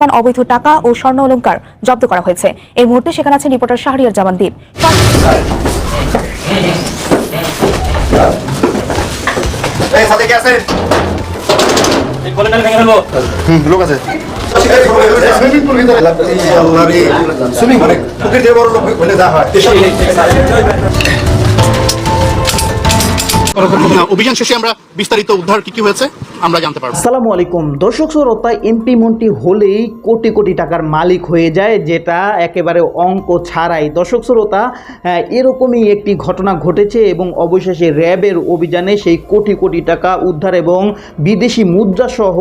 পরিমাণ অবৈধ টাকা ও স্বর্ণ অলংকার জব্দ করা হয়েছে এই মুহূর্তে সেখানে আছেন রিপোর্টার শাহরিয়ার জামান দ্বীপ লোক আছে সুইমিং মানে পুকুর দিয়ে বড় লোক হলে যা হয় অভিযান শেষে আমরা বিস্তারিত উদ্ধার কি কি হয়েছে, আমরা জানতে পারব। আসসালামু আলাইকুম। দর্শক শ্রোতা, এমপি মন্ত্রী হলেই কোটি কোটি টাকার মালিক হয়ে যায়, যেটা একেবারে অঙ্ক ছাড়াই। দর্শক শ্রোতা এরকমই একটি ঘটনা ঘটেছে এবং অবশেষে র্যাবের অভিযানে সেই কোটি কোটি টাকা উদ্ধার এবং বিদেশি মুদ্রা সহ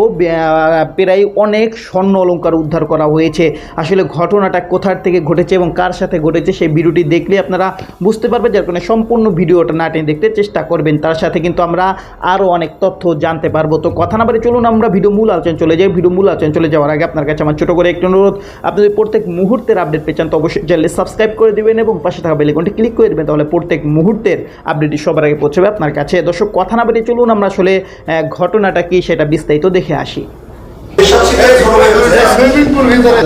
প্রায় অনেক স্বর্ণ অলংকার উদ্ধার করা হয়েছে। আসলে ঘটনাটা কোথার থেকে ঘটেছে এবং কার সাথে ঘটেছে, সেই ভিডিওটি দেখলে আপনারা বুঝতে পারবেন। যার কারণে সম্পূর্ণ ভিডিওটা না দেখতে চেষ্টা করবেন। তার সাথে কিন্তু আমরা আরও অনেক তথ্য জানতে পারব। তো কথা না বারে চলুন আমরা ভিডিও মূল আলোচনা চলে যাই। ভিডিও মূল আলোচনা চলে যাওয়ার আগে আপনার কাছে আমার ছোটো করে একটি অনুরোধ। আপনি যদি প্রত্যেক মুহূর্তের আপডেট পেয়ে চান তো অবশ্যই চ্যানেলে সাবস্ক্রাইব করে দিবেন এবং পাশে থাকা বেলিকনটি ক্লিক করে দেবেন তাহলে প্রত্যেক মুহূর্তের আপডেটটি সবার আগে পৌঁছবে আপনার কাছে। দর্শক কথা না বারে চলুন আমরা আসলে ঘটনাটা কি সেটা বিস্তারিত দেখে আসি। সুইমিং পুল ভিতরে।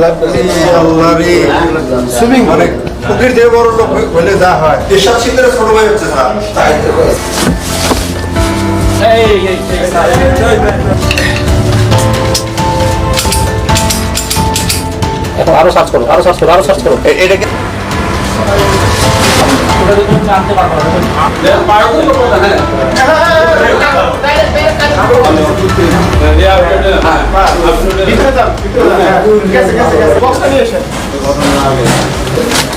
আল্লাহ রে সুইমিং পুকুর দিয়ে বড় লোক হলে যা হয়। এসব শীতের ছোট ভাই হচ্ছে স্যার এখন আরও সার্চ করো আরও সার্চ করো আরও সার্চ করো এটাকে ওটা যদি তুমি আনতে পারব ভিতরে যান গেছে গেছে গেছে বক্সটা নিয়ে এসেন এই সাথে কে আছে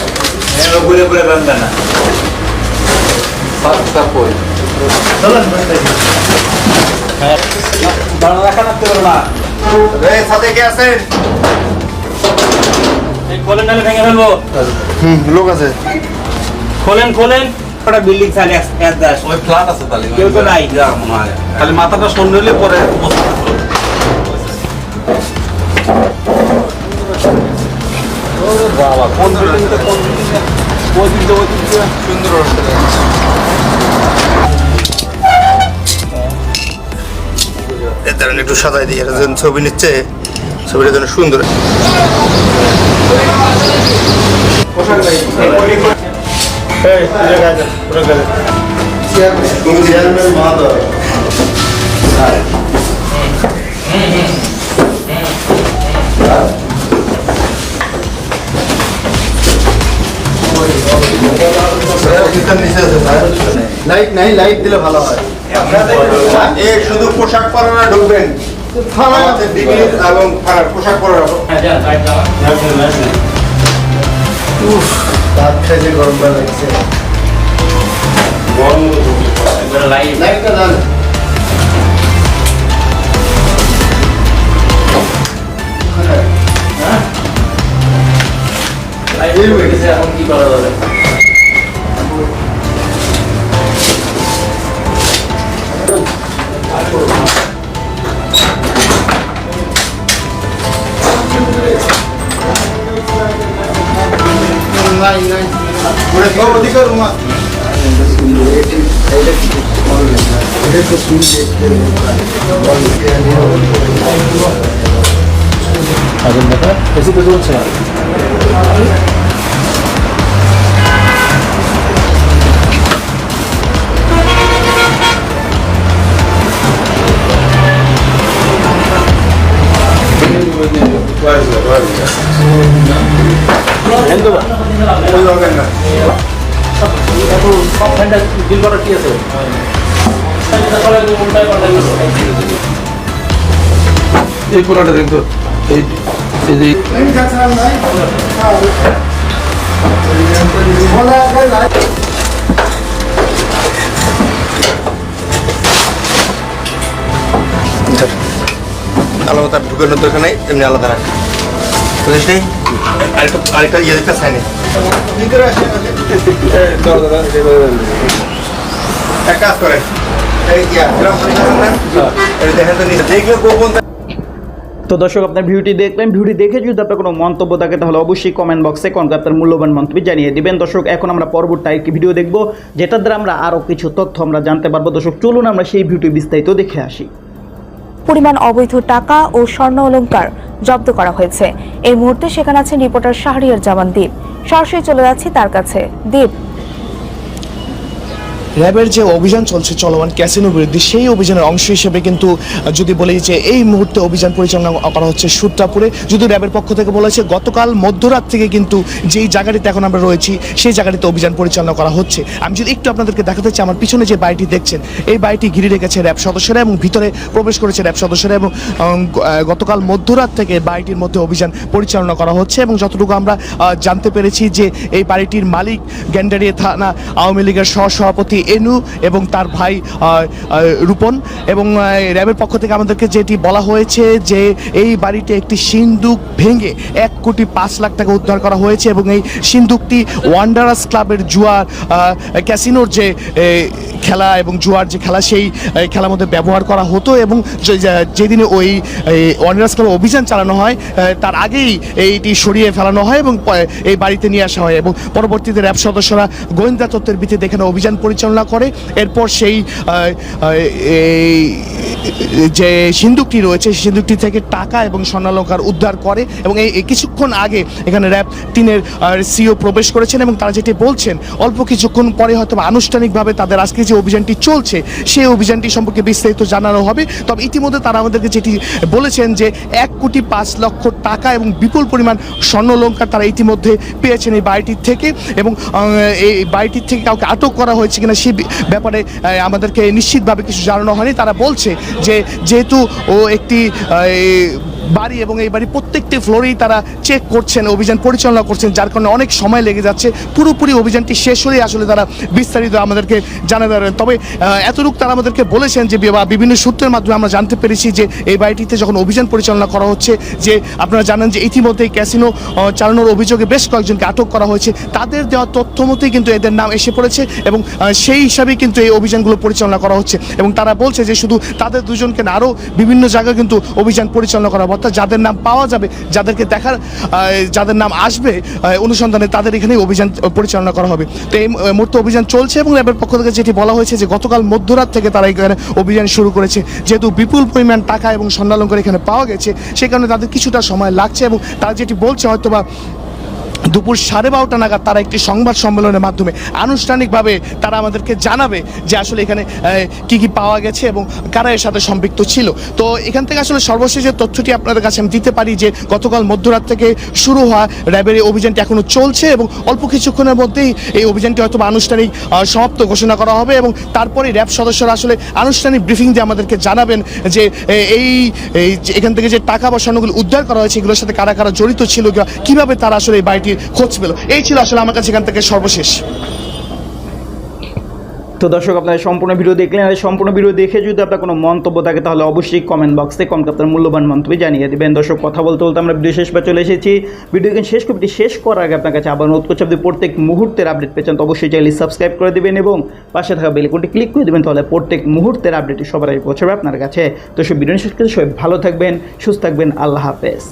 এই কলেজটা ভেঙে ফেলব। হুম লোক আছে। খোলেন খোলেন একটা বিল্ডিং দাস। ওই ফ্ল্যাট আছে তাহলে কেউ তো নাই। যা মনে হয়। খালি মাথাটা শূন্য হলে পরে বাবা কোন বিল্ডিংটা কোন বিল্ডিংটা ওই দিকটা সুন্দর এর দ্বারা একটু সাজাই দিই এরা যখন ছবি নিচ্ছে ছবিটা যেন সুন্দর লাইট নাই লাইট দিলে ভালো হয়। এ শুধু পোশাক পরানো ঢুকবেন। এবং পোশাক পরানো রাত খাইতে গরম লাগছে। লাইটটা দাও। এখন কি করা যাবে? বেশি তো চলছে ওই দরকার না সব এই পুরাটা দেখতো এই আলাদা ঢুকানোর দরকার নেই এমনি আলাদা রাখ আরেকটা আরেকটা ইয়ে সাইনে এক কাজ তো দর্শক আপনার ভিডিওটি দেখলেন। ভিডিওটি দেখে যদি আপনার কোনো মন্তব্য থাকে তাহলে অবশ্যই কমেন্ট বক্সে কোন আপনার মূল্যবান মন্তব্য জানিয়ে দিবেন। দর্শক এখন আমরা পরবর্তী একটি ভিডিও দেখব যেটার দ্বারা আমরা আরও কিছু তথ্য আমরা জানতে পারব। দর্শক চলুন আমরা সেই ভিডিও বিস্তারিত দেখে আসি। পরিমাণ অবৈধ টাকা ও স্বর্ণ অলংকার জব্দ করা হয়েছে। এই মুহূর্তে সেখানে আছেন রিপোর্টার শাহরিয়ার জামান দ্বীপ সরাসরি চলে যাচ্ছি তার কাছে। দ্বীপ র্যাবের যে অভিযান চলছে, চলমান ক্যাসিনো বিরুদ্ধে সেই অভিযানের অংশ হিসেবে কিন্তু যদি বলি যে এই মুহূর্তে অভিযান পরিচালনা করা হচ্ছে সুত্রাপুরে যদি র্যাবের পক্ষ থেকে বলেছে গতকাল মধ্যরাত থেকে কিন্তু যেই জায়গাটিতে এখন আমরা রয়েছি, সেই জায়গাটিতে অভিযান পরিচালনা করা হচ্ছে। আমি যদি একটু আপনাদেরকে দেখাতে চাই, আমার পিছনে যে বাড়িটি দেখছেন, এই বাড়িটি ঘিরে রেখেছে র্যাব সদস্যরা এবং ভিতরে প্রবেশ করেছে র্যাব সদস্যরা এবং গতকাল মধ্যরাত থেকে বাড়িটির মধ্যে অভিযান পরিচালনা করা হচ্ছে এবং যতটুকু আমরা জানতে পেরেছি যে এই বাড়িটির মালিক গ্যান্ডারিয়া থানা আওয়ামী লীগের সহসভাপতি এনু এবং তার ভাই রূপন এবং র্যাবের পক্ষ থেকে আমাদেরকে যেটি বলা হয়েছে যে এই বাড়িতে একটি সিন্দুক ভেঙে এক কোটি পাঁচ লাখ টাকা উদ্ধার করা হয়েছে এবং এই সিন্দুকটি ওয়ান্ডারাস ক্লাবের জুয়ার ক্যাসিনোর যে খেলা এবং জুয়ার যে খেলা সেই খেলার মধ্যে ব্যবহার করা হতো এবং যেদিনে ওই ওয়ান্ডারাস ক্লাবে অভিযান চালানো হয় তার আগেই এইটি সরিয়ে ফেলানো হয় এবং এই বাড়িতে নিয়ে আসা হয় এবং পরবর্তীতে র্যাব সদস্যরা গোয়েন্দা তত্ত্বের ভিত্তিতে এখানে অভিযান পরিচালনা করে। এরপর সেই যে সিন্দুকটি রয়েছে, সেই সিন্দুকটি থেকে টাকা এবং স্বর্ণালঙ্কার উদ্ধার করে এবং এই কিছুক্ষণ আগে এখানে র্যাব তিনের সিও প্রবেশ করেছেন এবং তারা যেটি বলছেন, অল্প কিছুক্ষণ পরে হয়তো আনুষ্ঠানিকভাবে তাদের আজকে যে অভিযানটি চলছে, সেই অভিযানটি সম্পর্কে বিস্তারিত জানানো হবে। তবে ইতিমধ্যে তারা আমাদেরকে যেটি বলেছেন যে, এক কোটি পাঁচ লক্ষ টাকা এবং বিপুল পরিমাণ স্বর্ণলঙ্কার তারা ইতিমধ্যে পেয়েছেন এই বাড়িটির থেকে এবং এই বাড়িটির থেকে কাউকে আটক করা হয়েছে কিনা বি- ব্যাপারে আমাদেরকে নিশ্চিতভাবে কিছু জানানো হয়নি। তারা বলছে যে যেহেতু ও একটি বাড়ি এবং এই বাড়ি প্রত্যেকটি ফ্লোরেই তারা চেক করছেন, অভিযান পরিচালনা করছেন, যার কারণে অনেক সময় লেগে যাচ্ছে। পুরোপুরি অভিযানটি শেষ হলেই আসলে তারা বিস্তারিত আমাদেরকে জানা পারবেন। তবে এতটুকু তারা আমাদেরকে বলেছেন যে বিভিন্ন সূত্রের মাধ্যমে আমরা জানতে পেরেছি যে, এই বাড়িটিতে যখন অভিযান পরিচালনা করা হচ্ছে, যে আপনারা জানেন যে ইতিমধ্যে ক্যাসিনো চালানোর অভিযোগে বেশ কয়েকজনকে আটক করা হয়েছে। তাদের দেওয়া তথ্য মতোই কিন্তু এদের নাম এসে পড়েছে এবং সেই হিসাবেই কিন্তু এই অভিযানগুলো পরিচালনা করা হচ্ছে। এবং তারা বলছে যে, শুধু তাদের দুজনকে না, আরও বিভিন্ন জায়গায় কিন্তু অভিযান পরিচালনা করা। অর্থাৎ যাদের নাম পাওয়া যাবে, যাদেরকে দেখার যাদের নাম আসবে অনুসন্ধানে তাদের এখানেই অভিযান পরিচালনা করা হবে। তো এই মুহূর্তে অভিযান চলছে এবং র্যাবের পক্ষ থেকে যেটি বলা হয়েছে যে গতকাল মধ্যরাত থেকে তারা এখানে অভিযান শুরু করেছে। যেহেতু বিপুল পরিমাণ টাকা এবং স্বর্ণালঙ্কার এখানে পাওয়া গেছে সেই কারণে তাদের কিছুটা সময় লাগছে এবং তারা যেটি বলছে হয়তোবা দুপুর সাড়ে বারোটা নাগাদ তারা একটি সংবাদ সম্মেলনের মাধ্যমে আনুষ্ঠানিকভাবে তারা আমাদেরকে জানাবে যে আসলে এখানে কি কি পাওয়া গেছে এবং কারা এর সাথে সম্পৃক্ত ছিল। তো এখান থেকে আসলে সর্বশেষ যে তথ্যটি আপনাদের কাছে আমি দিতে পারি যে গতকাল মধ্যরাত থেকে শুরু হওয়া র্যাবের এই অভিযানটি এখনও চলছে এবং অল্প কিছুক্ষণের মধ্যেই এই অভিযানটি হয়তো আনুষ্ঠানিক সমাপ্ত ঘোষণা করা হবে এবং তারপরে র্যাব সদস্যরা আসলে আনুষ্ঠানিক ব্রিফিং দিয়ে আমাদেরকে জানাবেন যে এই এখান থেকে যে টাকা বা স্বর্ণগুলো উদ্ধার করা হয়েছে এগুলোর সাথে কারা কারা জড়িত ছিল কিংবা কীভাবে তারা আসলে এই বাড়িটির খোঁজ পেল। এই ছিল আসলে আমার কাছে এখান থেকে সর্বশেষ। তো দর্শক, আপনারা সম্পূর্ণ ভিডিও দেখলেন। আর সম্পূর্ণ ভিডিও দেখে যদি আপনার কোনো মন্তব্য থাকে, তাহলে অবশ্যই কমেন্ট বক্সে কমকে আপনার মূল্যবান মন্তব্য জানিয়ে দেবেন। দর্শক, কথা বলতে বলতে আমরা ভিডিও শেষ পা চলে এসেছি। ভিডিও কিন্তু শেষ কপিটি শেষ করার আগে আপনার কাছে আবার অনুরোধ করছি, আপনি প্রত্যেক মুহূর্তের আপডেট পেয়েছেন তো অবশ্যই চাইলে সাবস্ক্রাইব করে দেবেন এবং পাশে থাকা বেলিকনটি ক্লিক করে দেবেন, তাহলে প্রত্যেক মুহূর্তের আপডেটটি সবার আগে পৌঁছাবে আপনার কাছে। তো সব ভিডিও শেষ করে সবাই ভালো থাকবেন, সুস্থ থাকবেন, আল্লাহ হাফেজ।